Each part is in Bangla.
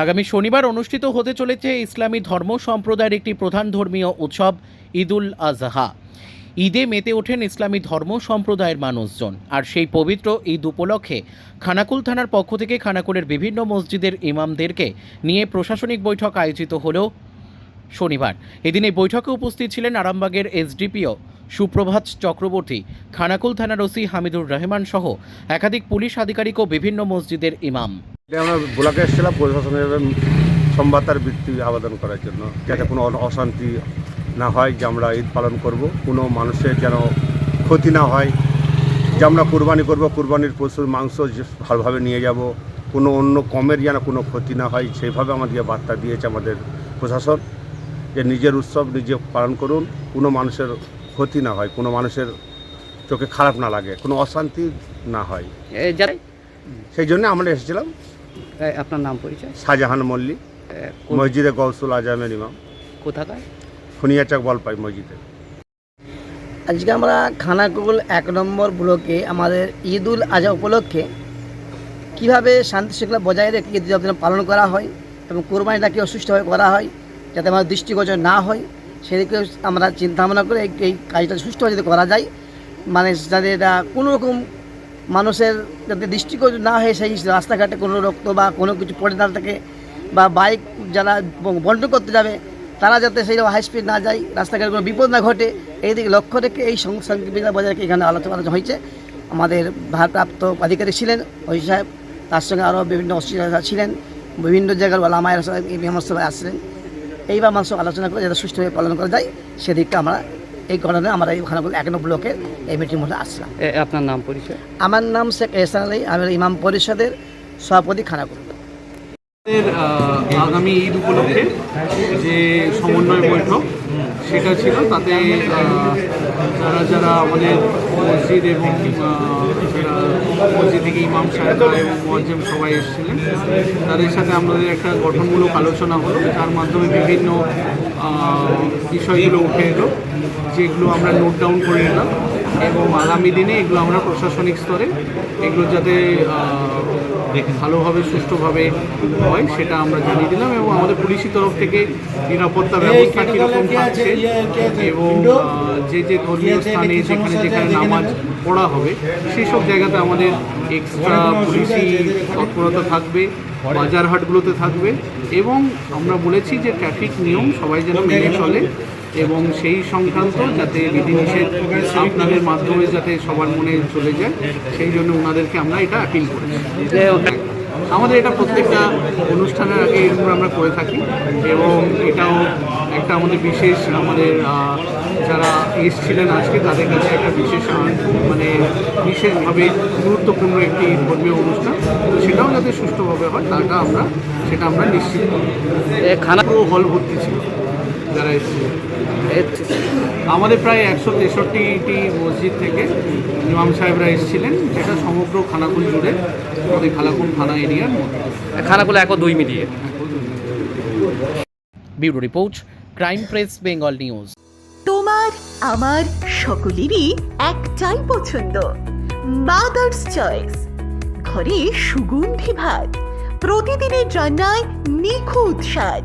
আগামী শনিবার অনুষ্ঠিত হতে চলেছে ইসলামী ধর্ম সম্প্রদায়ের একটি প্রধান ধর্মীয় উৎসব, ঈদুল আজহা। ঈদে মেতে ওঠেন ইসলামী ধর্ম সম্প্রদায়ের মানুষজন। আর সেই পবিত্র ঈদ উপলক্ষে খানাকুল থানার পক্ষ থেকে খানাকুলের বিভিন্ন মসজিদের ইমামদেরকে নিয়ে প্রশাসনিক বৈঠক আয়োজিত হলো শনিবার। এদিন এই বৈঠকে উপস্থিত ছিলেন আরামবাগের এসডিপিও সুপ্রভাত চক্রবর্তী, খানাকুল থানার ওসি হামিদুর রহমান সহ একাধিক পুলিশ আধিকারিক ও বিভিন্ন মসজিদের ইমাম। আমরা ব্লকে এসেছিলাম প্রশাসনের সংবাদতার বৃত্তি আবেদন করার জন্য। যাতে কোনো অশান্তি না হয় যে আমরা ঈদ পালন করব কোনো মানুষের যেন ক্ষতি না হয়। যে আমরা কুরবানি করব কুরবানির পশুর মাংস ভালোভাবে নিয়ে যাব। কোনো অন্য কমের যেন কোনো ক্ষতি না হয় সেইভাবে আমাদেরকে বার্তা দিয়েছে আমাদের প্রশাসন। যে নিজের উৎসব নিজে পালন করুন কোনো মানুষের ক্ষতি না হয় কোনো মানুষের চোখে খারাপ না লাগে কোনো অশান্তি না হয়। সেই জন্য আমরা এসেছিলাম। আপনার নাম পরিচয়? শাহজাহান মল্লিক। মসজিদে গৌসুল আজমের ইমাম। কোথাকার? খুনিয়াচাক বলপাই মসজিদে। আজকে আমরা খানাকুল এক নম্বর ব্লকে আমাদের ঈদুল আজহা উপলক্ষে কীভাবে শান্তি শৃঙ্খলা বজায় রেখে ঈদ উদযাপন পালন করা হয় এবং কোরবানিটাকে সুষ্ঠুভাবে করা হয় যাতে আমাদের দৃষ্টিগোচর না হয় সেদিকে আমরা চিন্তা ভাবনা করে এই- কাজটা সুষ্ঠুভাবে যদি করা যায় মানে যাতে এটা কোনো রকম মানুষের যাতে দৃষ্টিগোচর না হয়, সেই রাস্তাঘাটে কোনো রক্ত বা কোনো কিছু পড়ে না থাকে বা বাইক যারা ব- বন্টন করতে যাবে, তারা যাতে সেই হাই স্পিড না যায়, রাস্তাঘাটে কোনো বিপদ না ঘটে এই দিকে লক্ষ্য রেখে এই সংসংবিধা বজায় রেখে এখানে আলোচনা আলোচনা হয়েছে। আমাদের ভারপ্রাপ্ত আধিকারিক ছিলেন ওই সাহেব, তার সঙ্গে আরও বিভিন্ন অস্ট্রেলিয়া ছিলেন, বিভিন্ন জায়গার ওলামায়ের মেহমান সবাই আসছিলেন এইবার মানুষ আলোচনা করে যাতে সুষ্ঠুভাবে পালন করা যায়, সেদিকটা আমরা এই কারণে আমরা এই খানাকুল এক নম্বর ব্লকের এই মিটিং মধ্যে আসলাম। আপনার নাম পরিচয়? আমার নাম শেখ এহসান আলী আমি ইমাম পরিষদের সভাপতি আমাদের আগামী ঈদ উপলক্ষে যে সমন্বয় বৈঠক সেটা ছিল। তাতে যারা যারা আমাদের মসজিদ এবং মসজিদ থেকে ইমাম সাহেবরা এবং মোয়াজ্জেম সবাই এসেছিলেন তাদের সাথে আমাদের একটা গঠনমূলক আলোচনা হলো। যার মাধ্যমে বিভিন্ন বিষয়গুলো উঠে এলো। যেগুলো আমরা নোট ডাউন করে নিলাম এবং আগামী দিনে এগুলো আমরা প্রশাসনিক স্তরে এগুলো যাতে ভালোভাবে সুষ্ঠুভাবে হয় সেটা আমরা জানিয়ে দিলাম এবং আমাদের পুলিশি তরফ থেকে নিরাপত্তা ব্যবস্থা কীরকম থাকছে এবং যে যে ধর্মীয় স্থানে যেখানে যেখানে নামাজ পড়া হবে সেই সব জায়গাতে আমাদের এক্সট্রা পুলিশি তৎপরতা থাকবে বাজার হাটগুলোতে থাকবে এবং আমরা বলেছি যে ট্রাফিক নিয়ম সবাই যেন মেনে চলে। এবং সেই সংক্রান্ত যাতে বিধিনিষেধ আপনাদের মাধ্যমে যাতে সবার মনে চলে যায় সেই জন্য ওনাদেরকে আমরা এটা আপিল করেছি। আমাদের এটা প্রত্যেকটা অনুষ্ঠানের আগে এরকম আমরা করে থাকি এবং এটাও একটা আমাদের বিশেষ আমাদের যারা এসছিলেন আজকে তাদের কাছে একটা বিশেষ মানে বিশেষভাবে গুরুত্বপূর্ণ একটি ধর্মীয় অনুষ্ঠান। তো সেটাও যাতে সুষ্ঠুভাবে হয় তাটা আমরা সেটা আমরা নিশ্চিত খানা পুরো হল ভর্তি ছিল। যারা এসেছিল আমাদের প্রায় একশো তেষট্টিটি মসজিদ থেকে ইমাম সাহেবরা এসেছিলেন যেটা সমগ্র খানাকুল জুড়ে আমাদের খানাকুল থানা এরিয়ার মধ্যে। খানাকুল এক ও দুই মিলিয়ে bureau report crime press Bengal news. তোমার আমার সকলেরই একটাই পছন্দ মাদার্স চয়েস ঘরে সুগন্ধি ভাত প্রতিদিনের রান্নায় নিখুঁত স্বাদ।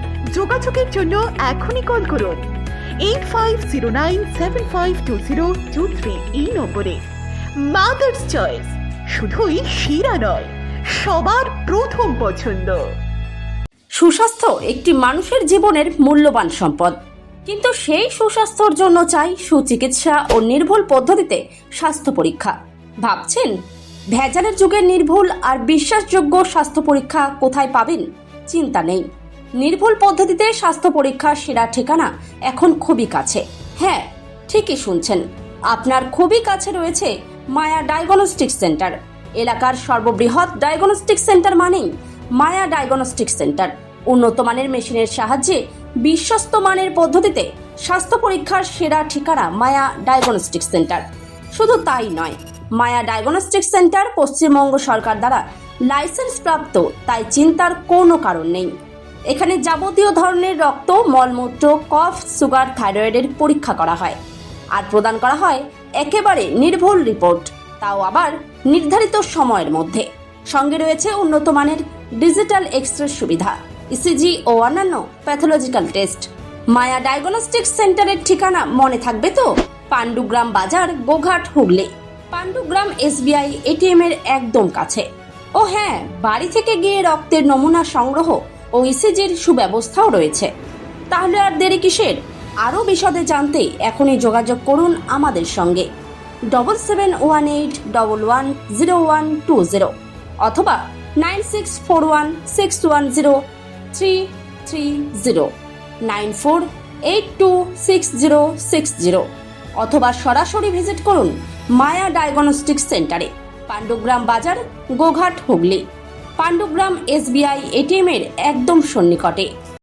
যোগাযোগের জন্য এখনই কল করুন। Eight five zero nine seven five two zero two three এই নম্বরে। মাদার্স চয়েস শুধুই সেরা নয়, সবার প্রথম পছন্দ। সুস্বাস্থ্য একটি মানুষের জীবনের মূল্যবান সম্পদ। কিন্তু সেই সুস্বাস্থ্যর জন্য চাই সুচিকিৎসা ও নির্ভুল পদ্ধতিতে স্বাস্থ্য পরীক্ষা। ভাবছেন, ভেজালের যুগের নির্ভুল আর বিশ্বাসযোগ্য স্বাস্থ্য পরীক্ষা কোথায় পাবেন? চিন্তা নেই। নির্ভুল পদ্ধতিতে স্বাস্থ্য পরীক্ষার সেরা ঠিকানা এখন খুবই কাছে। হ্যাঁ ঠিকই শুনছেন। আপনার খুবই কাছে রয়েছে মায়া ডায়াগনস্টিক সেন্টার। এলাকার সর্ববৃহৎ ডায়াগনস্টিক সেন্টার মানেই মায়া ডায়াগনস্টিক সেন্টার। উন্নত মানের মেশিনের সাহায্যে বিশ্বস্ত মানের পদ্ধতিতে স্বাস্থ্য পরীক্ষার সেরা ঠিকানা মায়া ডায়াগনস্টিক সেন্টার। শুধু তাই নয়, মায়া ডায়াগনস্টিক সেন্টার পশ্চিমবঙ্গ সরকার দ্বারা লাইসেন্স প্রাপ্ত তাই চিন্তার কোনো কারণ নেই। এখানে যাবতীয় ধরনের রক্ত, মলমূত্র, কফ, সুগার, থাইরয়েডের পরীক্ষা করা হয়। আর প্রদান করা হয় একেবারে নির্ভুল রিপোর্ট, তাও আবার নির্ধারিত সময়ের মধ্যে। সঙ্গে রয়েছে উন্নত মানের ডিজিটাল এক্স রে সুবিধা, ইসিজি ও অন্যান্য প্যাথোলজিক্যাল টেস্ট। মায়া ডায়াগনস্টিক সেন্টারের ঠিকানা মনে থাকবে তো? পাণ্ডুগ্রাম বাজার, গোঘাট, হুগলি। পাণ্ডুগ্রাম এসবিআই এটিএম এর একদম কাছে। ও হ্যাঁ বাড়ি থেকে গিয়ে রক্তের নমুনা সংগ্রহ ও ইসিজির সুব্যবস্থাও রয়েছে। তাহলে আর দেরি কিসের? আরও বিশদে জানতে এখনই যোগাযোগ করুন আমাদের সঙ্গে। Double seven one eight double one zero one two zero অথবা nine six four one six one zero three three zero nine four eight two six zero six zero অথবা সরাসরি ভিজিট করুন মায়া ডায়াগনস্টিক সেন্টারে পাণ্ডুগ্রাম বাজার, গোঘাট, হুগলি। পাণ্ডুগ্রাম এসবিআই এটিএম এর একদম সন্নিকটে।